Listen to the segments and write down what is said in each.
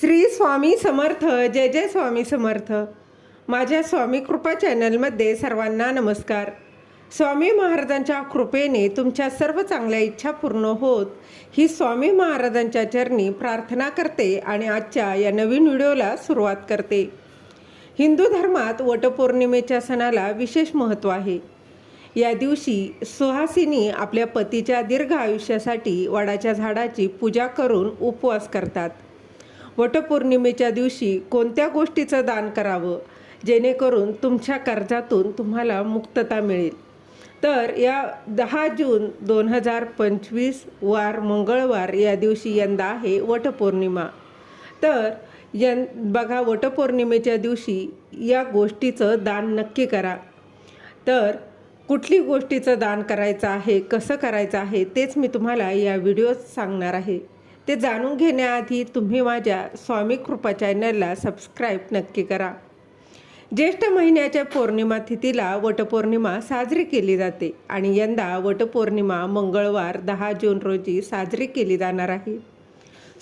श्री स्वामी समर्थ जय जय स्वामी समर्थ. माझ्या स्वामी कृपा चॅनलमध्ये सर्वांना नमस्कार. स्वामी महाराजांच्या कृपेने तुमच्या सर्व चांगल्या इच्छा पूर्ण होत ही स्वामी महाराजांच्या चरणी प्रार्थना करते आणि आजच्या या नवीन व्हिडिओला सुरुवात करते. हिंदू धर्मात वटपौर्णिमेच्या सणाला विशेष महत्त्व आहे. या दिवशी सुहासिनी आपल्या पतीच्या दीर्घ आयुष्यासाठी वडाच्या झाडाची पूजा करून उपवास करतात. वटपौर्णिमेच्या दिवशी कोणत्या गोष्टीचं दान करावं? जेणेकरून तुमच्या कर्जातून तुम्हाला मुक्तता मिळेल. तर या दहा जून दोन हजार पंचवीस वार मंगळवार या दिवशी यंदा आहे वटपौर्णिमा. तर यं बघा वटपौर्णिमेच्या दिवशी या गोष्टीचं दान नक्की करा. तर कुठली गोष्टीचं दान करायचं आहे कसं करायचं आहे तेच मी तुम्हाला या व्हिडिओत सांगणार आहे. ते जाणून घेण्याआधी तुम्ही माझ्या स्वामी कृपा चॅनलला सबस्क्राईब नक्की करा. ज्येष्ठ महिन्याच्या पौर्णिमा तिथीला वटपौर्णिमा साजरी केली जाते आणि यंदा वटपौर्णिमा मंगळवार दहा जून रोजी साजरी केली जाणार आहे.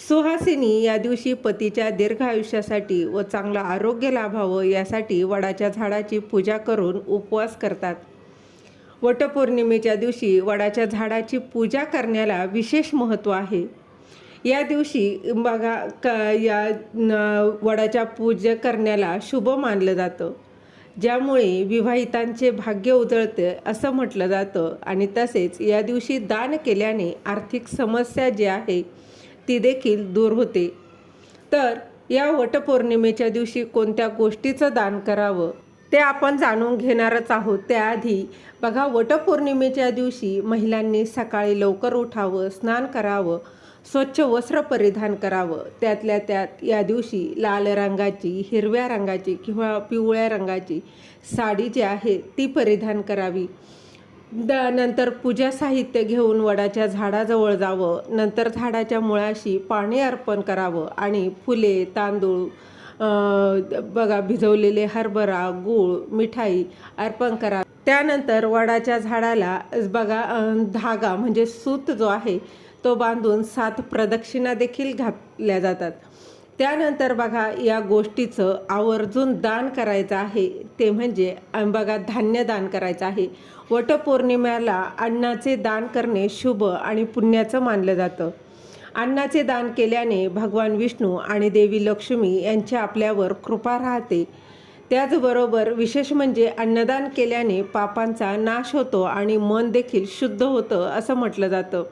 सुहासिनी या दिवशी पतीच्या दीर्घ आयुष्यासाठी व चांगलं आरोग्य लाभावं यासाठी वडाच्या झाडाची पूजा करून उपवास करतात. वटपौर्णिमेच्या दिवशी वडाच्या झाडाची पूजा करण्याला विशेष महत्त्व आहे. या दिवशी बघा क या वडाच्या पूजा करण्याला शुभ मानलं जातं. ज्यामुळे विवाहितांचे भाग्य उजळते असं म्हटलं जातं. आणि तसेच या दिवशी दान केल्याने आर्थिक समस्या जी आहे ती देखील दूर होते. तर या वटपौर्णिमेच्या दिवशी कोणत्या गोष्टीचं दान करावं ते आपण जाणून घेणारच आहोत. त्याआधी बघा वटपौर्णिमेच्या दिवशी महिलांनी सकाळी लवकर उठावं स्नान करावं स्वच्छ वस्त्र परिधान करावं. त्यातल्या त्यात या दिवशी लाल रंगाची हिरव्या रंगाची किंवा पिवळ्या रंगाची साडी जी आहे ती परिधान करावी. द नंतर पूजा साहित्य घेऊन वडाच्या झाडाजवळ जावं. नंतर झाडाच्या मुळाशी पाणी अर्पण करावं आणि फुले तांदूळ बघा भिजवलेले हरभरा गूळ मिठाई अर्पण करा त्यानंतर वडाच्या झाडाला बघा धागा म्हणजे सूत जो आहे तो बांधून सात प्रदक्षिणा देखील घातल्या जातात. त्यानंतर बघा या गोष्टीचं आवर्जून दान करायचं आहे. ते म्हणजे बघा धान्य दान करायचं आहे. वटपौर्णिमेला अन्नाचे दान करणे शुभ आणि पुण्याचं मानलं जातं. अन्नाचे दान केल्याने भगवान विष्णू आणि देवी लक्ष्मी यांच्या आपल्यावर कृपा राहते. त्याचबरोबर विशेष म्हणजे अन्नदान केल्याने पापांचा नाश होतो आणि मन देखील शुद्ध होतं असं म्हटलं जातं.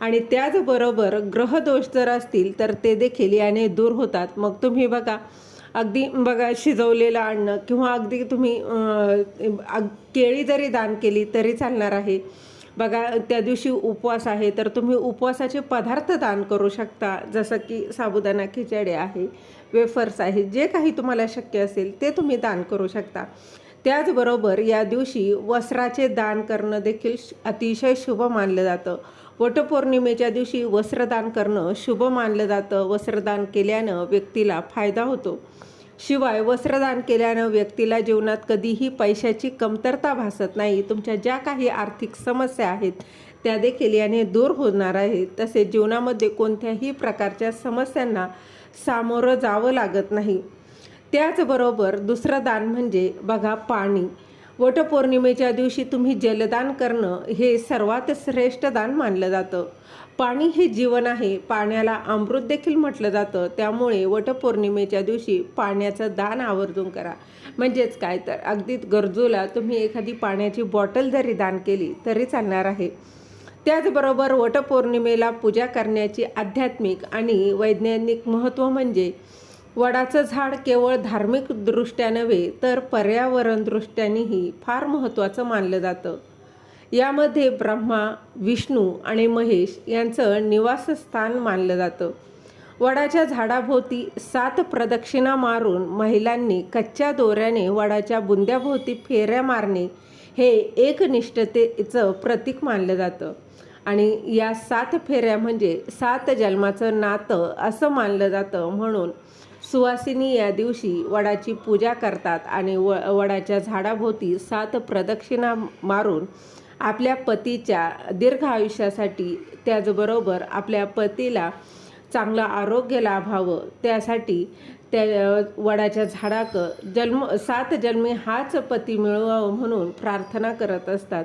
आणि त्याचबरोबर ग्रहदोष जर असतील तर ते देखील याने दूर होतात. मग तुम्ही बघा अगदी बघा शिजवलेलं अन्न किंवा अगदी तुम्ही अग- केळी जरी दान केली तरी चालणार आहे. बघा त्या दिवशी उपवास आहे तर तुम्ही उपवासाचे पदार्थ दान करू शकता. जसं की साबुदाणा खिचडे आहे वेफर्स आहे जे काही तुम्हाला शक्य असेल ते तुम्ही दान करू शकता. त्याचबरोबर या दिवशी वस्त्राचे दान करणं देखील श- अतिशय शुभ मानलं जातं. वटपौर्णिमेच्या दिवशी वस्त्रदान करणं शुभ मानलं जातं. वस्त्रदान केल्यानं व्यक्तीला फायदा होतो. शिवाय वस्त्रदान केल्यानं व्यक्तीला जीवनात कधीही पैशाची कमतरता भासत नाही. तुमच्या ज्या काही आर्थिक समस्या आहेत त्या देखील याने दूर होणार आहेत. तसेच जीवनामध्ये कोणत्याही प्रकारच्या समस्यांना सामोरं जावं लागत नाही. त्याचबरोबर दुसरं दान म्हणजे बघा पाणी. वटपौर्णिमेच्या दिवशी तुम्ही जलदान करणं हे सर्वात श्रेष्ठ दान मानलं जातं. पाणी हे जीवन आहे. पाण्याला अमृत देखील म्हटलं जातं. त्यामुळे वटपौर्णिमेच्या दिवशी पाण्याचं दान आवर्जून करा. म्हणजेच काय तर अगदी गरजूला तुम्ही एखादी पाण्याची बॉटल जरी दान केली तरी चालणार आहे. त्याचबरोबर वटपौर्णिमेला पूजा करण्याची आध्यात्मिक आणि वैज्ञानिक महत्त्व म्हणजे वडाचं झाड केवळ धार्मिक दृष्ट्या नव्हे तर पर्यावरण दृष्ट्यानेही फार महत्त्वाचं मानलं जातं. यामध्ये ब्रह्मा विष्णू आणि महेश यांचं निवासस्थान मानलं जातं. वडाच्या झाडाभोवती सात प्रदक्षिणा मारून महिलांनी कच्च्या दोऱ्याने वडाच्या बुंद्याभोवती फेऱ्या मारणे हे एकनिष्ठतेचं प्रतीक मानलं जातं. आणि या सात फेऱ्या म्हणजे सात जन्माचं नातं असं मानलं जातं म्हणून सुवासिनी या दिवशी वडाची पूजा करतात आणि व वडाच्या झाडाभोवती सात प्रदक्षिणा मारून आपल्या पतीच्या दीर्घ आयुष्यासाठी त्याचबरोबर आपल्या पतीला चांगलं आरोग्य लाभावं त्यासाठी त्या वडाच्या झाडाक जन्म सात जन्मी हाच पती मिळवावं म्हणून प्रार्थना करत असतात.